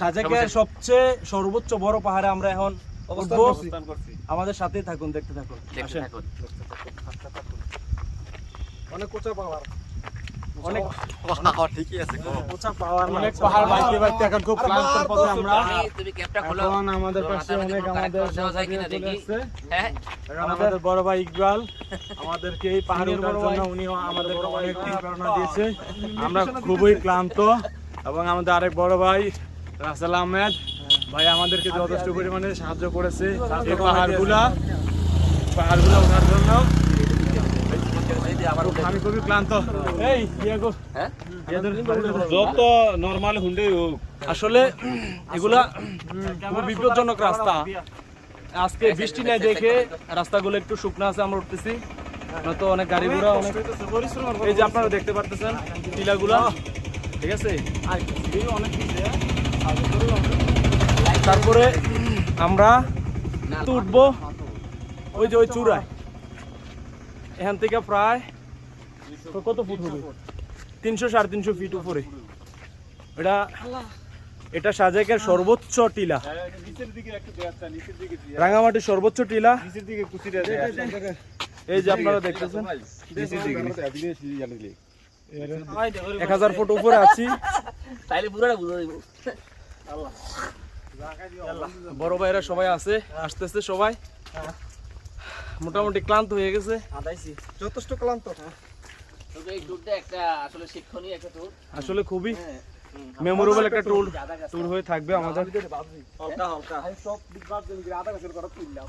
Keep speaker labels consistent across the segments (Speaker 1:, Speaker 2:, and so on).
Speaker 1: সাজেকের সবচেয়ে সর্বোচ্চ বড় পাহাড়ে আমরা এখন উঠবো।
Speaker 2: অবস্থান করছি।
Speaker 1: আমাদের সাথেই থাকুন দেখতে থাকুন।
Speaker 2: অনেক কোচা পাওয়ার
Speaker 1: অনেক
Speaker 3: ঠিকই আছে
Speaker 1: উঁচা পাওয়ার
Speaker 2: অনেক পাহাড় বাইতে বাইতে এখন খুব ক্লান্ত পথে আমরা।
Speaker 4: তুমি ক্যাপটা খোলো।
Speaker 2: এখন আমাদের পাশে অনেক আমাদের
Speaker 4: কাজ করা যায় কিনা
Speaker 2: চলে
Speaker 4: দেখি।
Speaker 2: আসছে।
Speaker 4: হ্যাঁ।
Speaker 2: আমাদের বড় ভাই ইকবাল আমাদেরকে এই পাহাড়ে ওঠার জন্য উনিও আমাদেরকে অনেক দিন দিয়েছে। আমরা খুবই ক্লান্ত। এবং আমাদের আরেক বড় ভাই রাসেল আহমেদ। ভাই আমাদেরকে যথেষ্ট পরিমাণে সাহায্য করেছে এই পাহাড়গুলা। পাহাড়গুলা ওঠার জন্য। আমি খুবই ক্লান্ত। এই? যত নরমাল হুন্ডে হোক।
Speaker 1: আসলে এগুলা খুব বিপজ্জনক রাস্তা। আজকে বৃষ্টি নেই দেখে রাস্তাগুলো একটু শুকনো আছে আমরা উঠতেছি। তো অনেক গাড়ি ঘোড়া অনেক এই যে আপনারা দেখতে পারতেছেন টিলাগুলা। ঠিক আছে? তারপরে আমরা উঠবো ওই যে ওই চূড়ায়। এখান থেকে প্রায় কত ফুট হবে? তিনশো সাড়ে তিনশো ফিট উপরে। এটা এটা সাজেকের সর্বোচ্চ টিলা।
Speaker 2: দিয়ে।
Speaker 1: রাঙামাটির সর্বোচ্চ টিলা। এই যে আপনারা দেখতেছেন। এক হাজার ফুট উপরে আছি।
Speaker 4: তাইলে পুরোটা বুঝে দিব।
Speaker 1: বড় ভাইরা সবাই আছে আসতেছে সবাই। মোটামুটি ক্লান্ত হয়ে গেছে।
Speaker 2: যথেষ্ট ক্লান্ত।
Speaker 4: তবে এই ট্যুরটা একটা আসলে শিক্ষণীয় একটা ট্যুর
Speaker 1: আসলে খুবই মেমোরেবল একটা ট্যুর ট্যুর হয়ে থাকবে আমাদের।
Speaker 2: হালকা হালকা। সব আধা গাছের করা তুললাম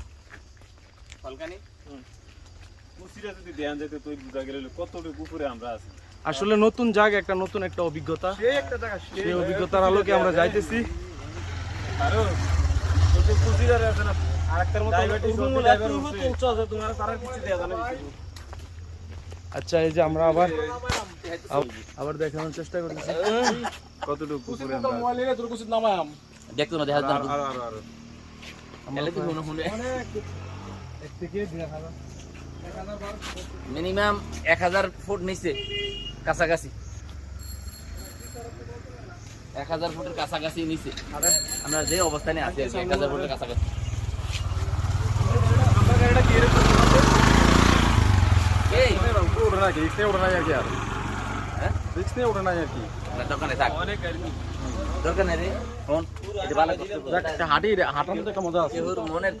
Speaker 2: যদি ধ্যান যেতে তুই বুঝা গেলে কতটুকু উপরে আমরা আছি।
Speaker 1: আসলে নতুন জায়গা একটা নতুন একটা অভিজ্ঞতা।
Speaker 2: সেই একটা জায়গা
Speaker 1: সেই অভিজ্ঞতার আলোকে আমরা যাইতেছি। আচ্ছা এই যে আমরা আবার আবার দেখানোর চেষ্টা করতেছি।
Speaker 2: কতটুকু
Speaker 4: দেখতো না মিনিমাম এক হাজার। ফুট নিচে। কাছাকাছি। এক হাজার ফুটের কাছাকাছি নিচে। আমরা যে অবস্থানে আছি আর এক হাজার ফুটের কাছাকাছি। হ্যাঁ? মনের